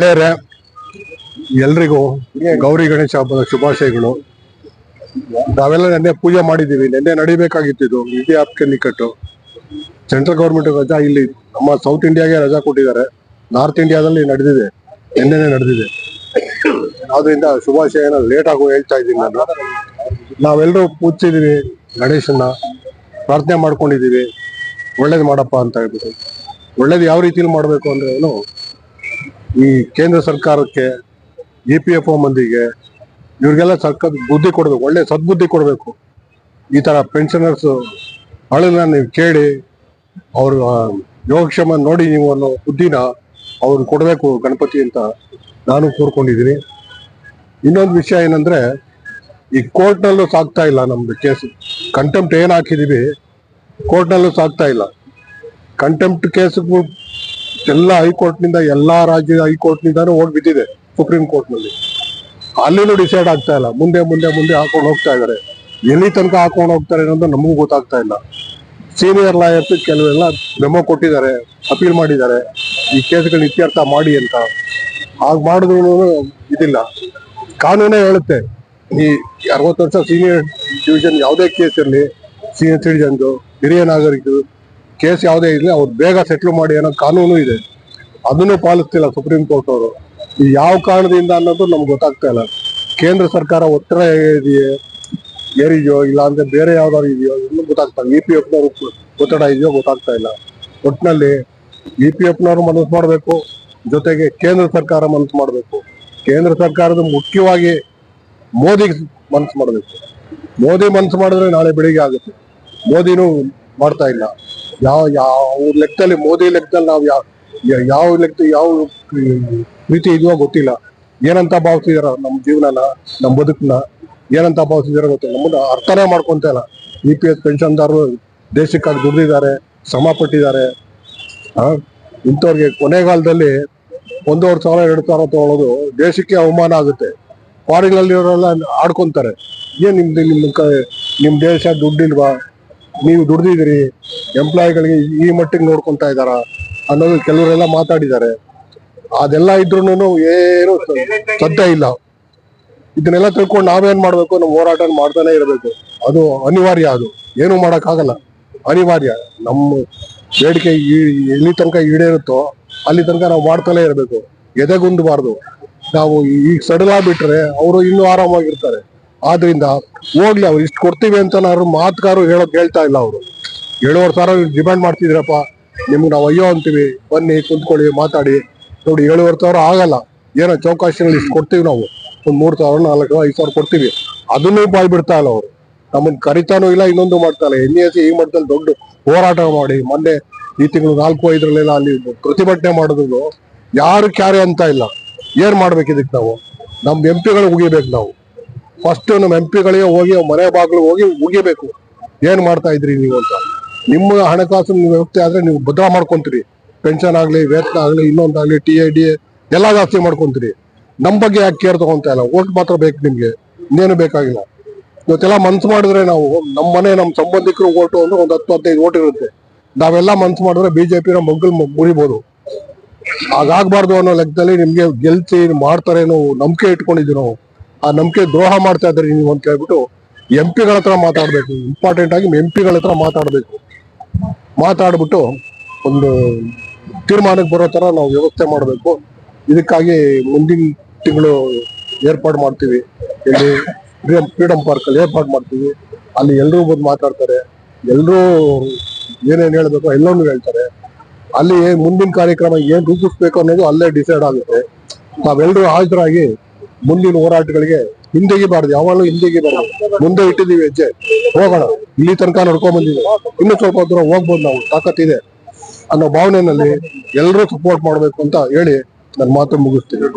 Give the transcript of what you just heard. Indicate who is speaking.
Speaker 1: ಗೆಳೆಯರೇ ಎಲ್ರಿಗೂ ಗೌರಿ ಗಣೇಶ ಹಬ್ಬದ ಶುಭಾಶಯಗಳು. ನಾವೆಲ್ಲ ನೆನ್ನೆ ಪೂಜೆ ಮಾಡಿದೀವಿ ನಿನ್ನೆ ನಡಿಬೇಕಾಗಿತ್ತು ಇದು ಇಂಡಿಯಾ ಆಪ್ಕೆ ನಿಕಟ್ಟು. ಸೆಂಟ್ರಲ್ ಗೌರ್ಮೆಂಟ್ ರಜಾ ಇಲ್ಲಿ, ನಮ್ಮ ಸೌತ್ ಇಂಡಿಯಾಗೆ ರಜಾ ಕೊಟ್ಟಿದ್ದಾರೆ. ನಾರ್ತ್ ಇಂಡಿಯಾದಲ್ಲಿ ನಡೆದಿದೆ. ನಿನ್ನೆನೆ ನಡೆದಿದೆ. ಆದ್ರಿಂದ ಏನೋ ಲೇಟ್ ಆಗೋ ಹೇಳ್ತಾ ಇದ್ದೀನಿ ನಾನು. ನಾವೆಲ್ಲರೂ ಪೂಜಿಸಿದೀವಿ ಗಣೇಶನ ಪ್ರಾರ್ಥನೆ ಮಾಡ್ಕೊಂಡಿದ್ದೀವಿ. ಒಳ್ಳೇದು ಮಾಡಪ್ಪ ಅಂತ ಹೇಳ್ಬಿಟ್ಟು. ಒಳ್ಳೇದು ಯಾವ ರೀತಿಲಿ ಮಾಡಬೇಕು ಅಂದ್ರೆ ಏನು ಈ ಕೇಂದ್ರ ಸರ್ಕಾರಕ್ಕೆ ಇ ಪಿ ಎಫ್ ಒ ಮಂದಿಗೆ, ಇವ್ರಿಗೆಲ್ಲ ಸರ್ಕಾರ ಬುದ್ಧಿ ಕೊಡಬೇಕು, ಒಳ್ಳೆ ಸದ್ಬುದ್ಧಿ ಕೊಡಬೇಕು. ಈ ಥರ ಪೆನ್ಷನರ್ಸ್ ಅಳನ್ನ ನೀವು ಕೇಳಿ, ಅವ್ರ ಯೋಗಕ್ಷೇಮ ನೋಡಿ ನೀವು ಅನ್ನೋ ಬುದ್ಧಿನ ಅವ್ರು ಕೊಡಬೇಕು ಗಣಪತಿ ಅಂತ ನಾನು ಕೋರ್ಕೊಂಡಿದ್ದೀನಿ. ಇನ್ನೊಂದು ವಿಷಯ ಏನಂದ್ರೆ, ಈ ಕೋರ್ಟ್ನಲ್ಲೂ ಸಾಕ್ತಾ ಇಲ್ಲ ನಮ್ದು ಕೇಸ್. ಕಂಟೆಂಪ್ಟ್ ಏನ್ ಹಾಕಿದೀವಿ, ಕೋರ್ಟ್ನಲ್ಲೂ ಸಾಕ್ತಾ ಇಲ್ಲ. ಕಂಟೆಂಪ್ಟ್ ಕೇಸ್ಗಳು ಎಲ್ಲ ಹೈಕೋರ್ಟ್ನಿಂದ, ಎಲ್ಲಾ ರಾಜ್ಯದ ಹೈಕೋರ್ಟ್ನಿಂದಾನು ಹೋಗಿ ಬಿದ್ದಿದೆ, ಸುಪ್ರೀಂ ಕೋರ್ಟ್ನಲ್ಲಿ. ಅಲ್ಲಿನೂ ಡಿಸೈಡ್ ಆಗ್ತಾ ಇಲ್ಲ. ಮುಂದೆ ಮುಂದೆ ಮುಂದೆ ಹಾಕೊಂಡು ಹೋಗ್ತಾ ಇದ್ದಾರೆ ಎಲ್ಲಿ ತನಕ ಹಾಕೊಂಡು ಹೋಗ್ತಾರೆ ಅನ್ನೋದು ನಮಗೂ ಗೊತ್ತಾಗ್ತಾ ಇಲ್ಲ. ಸೀನಿಯರ್ ಲಾಯರ್ಸ್ ಕೆಲವೆಲ್ಲ ಮೆಮೊ ಕೊಟ್ಟಿದ್ದಾರೆ, ಅಪೀಲ್ ಮಾಡಿದ್ದಾರೆ. ಈ ಕೇಸ್ಗಳನ್ನ ಇತ್ಯರ್ಥ ಮಾಡಿ ಅಂತ. ಹಾಗೆ ಮಾಡಿದ್ರು ಇದಿಲ್ಲ. ಕಾನೂನೇ ಹೇಳುತ್ತೆ. ಈ ಅರವತ್ತು ವರ್ಷ ಸೀನಿಯರ್ ಡಿವಿಷನ್ ಯಾವುದೇ ಕೇಸ್ ಇರಲಿ, ಸೀನಿಯರ್ ಸಿಟಿಜನ್ದು, ಹಿರಿಯ ನಾಗರಿಕರು ಕೇಸ್ ಯಾವುದೇ ಇರಲಿ, ಅವ್ರು ಬೇಗ ಸೆಟ್ಲ್ ಮಾಡಿ ಅನ್ನೋ ಕಾನೂನು ಇದೆ. ಅದನ್ನು ಪಾಲಿಸ್ತಿಲ್ಲ ಸುಪ್ರೀಂ ಕೋರ್ಟ್ ಅವರು. ಯಾವ ಕಾರಣದಿಂದ ಅನ್ನೋದು ನಮ್ಗೆ ಗೊತ್ತಾಗ್ತಾ ಇಲ್ಲ. ಕೇಂದ್ರ ಸರ್ಕಾರ ಒತ್ತಡ ಇದೆಯೇ? ಏರಿದೆಯೋ ಇಲ್ಲ ಅಂದ್ರೆ ಬೇರೆ ಯಾವ್ದಾದ್ರು ಇದೆಯೋ ಇನ್ನೂ ಗೊತ್ತಾಗ್ತಾ ಇ ಪಿ ಎಫ್ನವ್ರು ಒತ್ತಡ ಇದೆಯೋ ಗೊತ್ತಾಗ್ತಾ ಇಲ್ಲ. ಒಟ್ಟಿನಲ್ಲಿ ಇ ಪಿ ಎಫ್ನವ್ರು ಮನಸ್ಸು ಮಾಡಬೇಕು. ಜೊತೆಗೆ ಕೇಂದ್ರ ಸರ್ಕಾರ ಮನಸ್ಸು ಮಾಡಬೇಕು. ಕೇಂದ್ರ ಸರ್ಕಾರದ ಮುಖ್ಯವಾಗಿ ಮೋದಿ ಮನಸ್ಸು ಮಾಡಬೇಕು. ಮೋದಿ ಮನಸ್ಸು ಮಾಡಿದ್ರೆ ನಾಳೆ ಬೆಳಿಗ್ಗೆ ಆಗುತ್ತೆ. ಮೋದಿನೂ ಮಾಡ್ತಾ ಇಲ್ಲ. ಯಾವ ಯಾವ ಲೆಕ್ಕದಲ್ಲಿ, ಮೋದಿ ಲೆಕ್ಕದಲ್ಲಿ ನಾವು ಯಾವ ಯಾವ ಲೆಕ್ಕ ಯಾವ ರೀತಿ ಇದೆಯೋ ಗೊತ್ತಿಲ್ಲ. ಏನಂತ ಭಾವಿಸಿದಾರ ನಮ್ಮ ಜೀವನನ, ನಮ್ಮ ಬದುಕನ್ನ ಏನಂತ ಭಾವಿಸಿದಾರ ಗೊತ್ತಿಲ್ಲ. ನಮ್ಮನ್ನ ಅರ್ಥನೇ ಮಾಡ್ಕೊಂತ ಇಲ್ಲ. ಇ ಪಿ ಎಸ್ ಪೆನ್ಷನ್ದಾರರು ದೇಶಕ್ಕಾಗಿ ದುಡಿದಿದ್ದಾರೆ, ಶ್ರಮ ಪಟ್ಟಿದ್ದಾರೆ. ಇಂಥವ್ರಿಗೆ ಕೊನೆಗಾಲದಲ್ಲಿ ಒಂದೂವರೆ ಸಾವಿರ, ಎರಡು ಸಾವಿರ ತಗೊಳ್ಳೋದು ದೇಶಕ್ಕೆ ಅವಮಾನ ಆಗುತ್ತೆ. ಫಾರಿನಲ್ಲಿ ಇರೋರೆಲ್ಲ ಆಡ್ಕೊಂತಾರೆ. ಏನ್ ನಿಮ್ದು ನಿಮ್ ಕ- ನಿಮ್ ದೇಶ ದುಡ್ಡಿಲ್ವಾ? ನೀವು ದುಡ್ದಿದ್ದೀರಿ ಎಂಪ್ಲಾಯಿಗಳಿಗೆ ಈ ಮಟ್ಟಿಗೆ ನೋಡ್ಕೊಂತ ಇದಾರ ಅನ್ನೋದು ಕೆಲವರೆಲ್ಲ ಮಾತಾಡಿದ್ದಾರೆ. ಅದೆಲ್ಲ ಇದ್ರೂನು ಏನು ಸದ್ಯ ಇಲ್ಲ. ಇದನ್ನೆಲ್ಲ ತಿಳ್ಕೊಂಡು ನಾವೇನ್ ಮಾಡ್ಬೇಕು? ನಮ್ಮ ಹೋರಾಟ ಮಾಡ್ತಾನೆ ಇರಬೇಕು. ಅದು ಅನಿವಾರ್ಯ ಅದು. ಏನು ಆಗಲ್ಲ ಅನಿವಾರ್ಯ. ನಮ್ಮ ಬೇಡಿಕೆ ಎಲ್ಲಿ ತನಕ ಈಡೇರುತ್ತೋ ಅಲ್ಲಿ ತನಕ ನಾವು ಮಾಡ್ತಾನೆ ಇರಬೇಕು. ಎದೆಗುಂದಬಾರ್ದು. ನಾವು ಈಗ ಸಡಲ ಬಿಟ್ರೆ ಅವರು ಇನ್ನೂ ಆರಾಮಾಗಿರ್ತಾರೆ. ಆದ್ರಿಂದ ಹೋಗ್ಲಿ ಅವ್ರು, ಇಷ್ಟು ಕೊಡ್ತೀವಿ ಅಂತ ನಾವು ಮಾತುಗಾರು ಹೇಳೋಕ್ ಹೇಳ್ತಾ ಇಲ್ಲ ಅವರು. ಏಳುವರೆ ಸಾವಿರ ಡಿಮ್ಯಾಂಡ್ ಮಾಡ್ತಿದ್ರಪ್ಪ, ನಿಮ್ಗೆ ನಾವು ಅಯ್ಯೋ ಅಂತೀವಿ. ಬನ್ನಿ, ಕುಂತ್ಕೊಳ್ಳಿ, ಮಾತಾಡಿ. ನೋಡಿ, ಏಳುವರೆ ಸಾವಿರ ಆಗಲ್ಲ. ಏನೋ ಚೌಕಾಶಿನಲ್ಲಿ ಇಷ್ಟು ಕೊಡ್ತೀವಿ ನಾವು. ಒಂದು ಮೂರು ಸಾವಿರ, ನಾಲ್ಕು, ಐದು ಸಾವಿರ ಕೊಡ್ತೀವಿ. ಅದನ್ನೂ ಬಾಯ್ ಬಿಡ್ತಾ ಇಲ್ಲ ಅವರು. ನಮ್ಮನ್ನ ಕರಿತಾನೂ ಇಲ್ಲ, ಇನ್ನೊಂದು ಮಾಡ್ತಾ ಇಲ್ಲ ಎನ್ ಎಸ್ ಈ ಮಟ್ಟದಲ್ಲಿ ದೊಡ್ಡ ಹೋರಾಟ ಮಾಡಿ, ಮೊನ್ನೆ ಈ ತಿಂಗಳು ನಾಲ್ಕು, ಐದರಲ್ಲೆಲ್ಲ ಅಲ್ಲಿ ಪ್ರತಿಭಟನೆ ಮಾಡಿದ್ರು. ಯಾರು ಕ್ಯಾರೆ ಅಂತ ಇಲ್ಲ. ಏನ್ ಮಾಡ್ಬೇಕು ಇದಕ್ಕೆ ನಾವು ನಮ್ಮ ಎಂ ಪಿಗಳು ಉಗಿಬೇಕು ನಾವು. ಫಸ್ಟ್ ನಮ್ಮ ಎಂ ಪಿಗಳಿಗೆ ಹೋಗಿ, ಮನೆ ಬಾಗಿಲು ಹೋಗಿ ಉಗಿಬೇಕು ಏನ್ ಮಾಡ್ತಾ ಇದ್ರಿ ನೀವು ಅಂತ? ನಿಮ್ಮ ಹಣಕಾಸು ವ್ಯವಸ್ಥೆ ಆದ್ರೆ ನೀವು ಭದ್ರ ಮಾಡ್ಕೊಂತೀರಿ. ಪೆನ್ಷನ್ ಆಗ್ಲಿ, ವೇತನ ಆಗ್ಲಿ ಇನ್ನೊಂದಾಗ್ಲಿ ಟಿ ಐ ಡಿ ಎಲ್ಲ ಜಾಸ್ತಿ ಮಾಡ್ಕೊಂತೀರಿ. ನಮ್ ಬಗ್ಗೆ ಯಾಕೆ ಕೇರ್ ತಗೊಂತ ಇಲ್ಲ? ಓಟ್ ಮಾತ್ರ ಬೇಕು ನಿಮ್ಗೆ. ಇನ್ನೇನು ಬೇಕಾಗಿಲ್ಲ. ಇವತ್ತೆಲ್ಲ ಮನ್ಸು ಮಾಡಿದ್ರೆ ನಾವು ನಮ್ಮ ಮನೆ ನಮ್ಮ ಸಂಬಂಧಿಕರು ಓಟು ಅಂದ್ರೆ ಒಂದ್ ಹತ್ತು, ಹದಿನೈದು ಓಟ್ ಇರುತ್ತೆ. ನಾವೆಲ್ಲ ಮನ್ಸು ಮಾಡಿದ್ರೆ ಬಿಜೆಪಿ ನ ಮಗ್ಗಲ್ ಮುರಿಬಹುದು ಹಾಗಾಗ್ಬಾರ್ದು ಅನ್ನೋ ಲೆಕ್ಕದಲ್ಲಿ ನಿಮ್ಗೆ ಗೆಲ್ಸಿ ಮಾಡ್ತಾರೆ ನಂಬಿಕೆ ಇಟ್ಕೊಂಡಿದ್ವಿ ನಾವು. ಆ ನಂಬಿಕೆ ದ್ರೋಹ ಮಾಡ್ತಾ ಇದ್ರಿ ನೀವು ಅಂತ ಹೇಳ್ಬಿಟ್ಟು ಎಂ ಪಿಗಳ ಹತ್ರ ಮಾತಾಡ್ಬೇಕು. ಇಂಪಾರ್ಟೆಂಟ್ ಆಗಿ ಎಂ ಪಿಗಳ ಹತ್ರ ಮಾತಾಡ್ಬೇಕು. ಮಾತಾಡ್ಬಿಟ್ಟು ಒಂದು ತೀರ್ಮಾನಕ್ಕೆ ಬರೋ ತರ ನಾವು ವ್ಯವಸ್ಥೆ ಮಾಡಬೇಕು. ಇದಕ್ಕಾಗಿ ಮುಂದಿನ ತಿಂಗಳು ಏರ್ಪಾಡು ಮಾಡ್ತೀವಿ. ಇಲ್ಲಿ ಫ್ರೀಡಂ ಪಾರ್ಕ್ ಅಲ್ಲಿ ಏರ್ಪಾಡು ಮಾಡ್ತೀವಿ. ಅಲ್ಲಿ ಎಲ್ಲರೂ ಬಂದು ಮಾತಾಡ್ತಾರೆ. ಎಲ್ಲರೂ ಏನೇನು ಹೇಳ್ಬೇಕು ಎಲ್ಲವನ್ನೂ ಹೇಳ್ತಾರೆ. ಅಲ್ಲಿ ಮುಂದಿನ ಕಾರ್ಯಕ್ರಮ ಏನ್ ರೂಪಿಸ್ಬೇಕು ಅನ್ನೋದು ಅಲ್ಲೇ ಡಿಸೈಡ್ ಆಗುತ್ತೆ. ನಾವೆಲ್ಲರೂ ಹಾಜರಾಗಿ ಮುಂದಿನ ಹೋರಾಟಗಳಿಗೆ ಹಿಂದೆಗಿಬಾರ್ದು ಯಾವಾಗಲೂ ಹಿಂದೆಗಿಬಾರ್ದು ಮುಂದೆ ಇಟ್ಟಿದೀವಿ ಹೆಜ್ಜೆ. ಹೋಗೋಣ. ಇಲ್ಲಿ ತನಕ ನಡ್ಕೊಂಡ್ ಬಂದಿದ್ದೀವಿ. ಇನ್ನೂ ಸ್ವಲ್ಪ ದೂರ ಹೋಗ್ಬೋದು ನಾವು. ತಾಕತ್ತಿದೆ ಅನ್ನೋ ಭಾವನೆಯಲ್ಲಿ ಎಲ್ಲರೂ ಸಪೋರ್ಟ್ ಮಾಡ್ಬೇಕು ಅಂತ ಹೇಳಿ ನನ್ನ ಮಾತು ಮುಗಿಸ್ತೀನಿ.